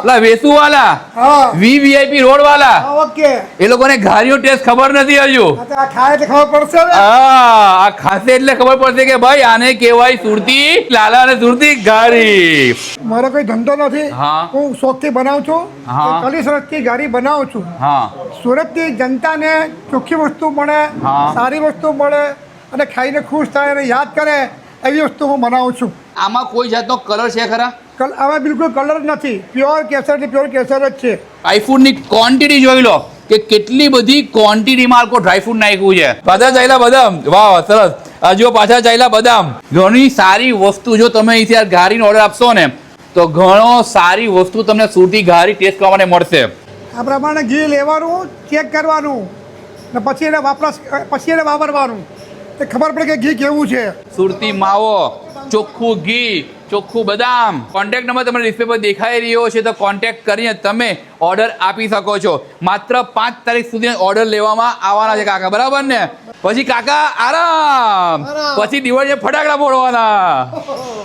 પેલા વેસુ વાલા હા. વીવીઆઈપી રોડ વાલા ઓકે. એ લોકોને ઘારીઓ ટેસ્ટ ખબર નથી હજુ. આ ખાય એટલે ખબર પડશે ને હા આ ખાસે એટલે ખબર પડશે કે ભાઈ આને કહેવાય સુરતી લાલા અને સુરતી ઘારી મારો કોઈ ધંધો નથી. હા. શોખથી બનાવું છું. કલી સુરતથી ગાડી બનાવું છું. હા. સુરતની જનતાને ચોખ્ખી વસ્તુ મળે સારી વસ્તુ મળે અને ખાઈને ખુશ થાય અને યાદ કરે. એવી વસ્તુ હું બનાવું છું. આમાં કોઈ જાતનો કલર છે ખરા? આમાં બિલકુલ કલર નથી. પ્યોર કેસર એટલે પ્યોર કેસર જ છે. ડ્રાયફ્રૂટની ક્વોન્ટિટી જોઈ લો કે કેટલી બધી ક્વોન્ટિટીમાં આખો ડ્રાયફ્રૂટ નાખ્યું છે. પાછા ચાલ્યા બદામ. વાહ સરસ. આ જો પાછા ચાલ્યા બદામ. ઘણી સારી વસ્તુ જો તમે અહીંથી આ ઘારીનો ઓર્ડર આપશો ને તો ઘણો સારી વસ્તુ તમને સુરતી ઘારી ટેસ્ટ કરવા માટે મળશે. આ પ્રમાણે ઘી લેવાનું ચેક કરવાનું ને પછી એને વાપરા પછી એને વાપરવાનું. તે ખબર પડે કે ઘી કેવું છે? સુરતી માવો ચોખ્ખું ઘી ચોખ્ખું બદામ. કોન્ટેક્ટ નંબર તમને ડિસ્પ્લે પર દેખાઈ રહ્યો છે તો કોન્ટેક્ટ કરીને તમે ઓર્ડર આપી શકો છો. માત્ર પાંચ તારીખ સુધી ઓર્ડર લેવામાં આવવાના છે કાકા. બરાબર ને? પછી કાકા આરામ. આરામ. પછી દિવાળીએ ફટાકડા ફોડવાના.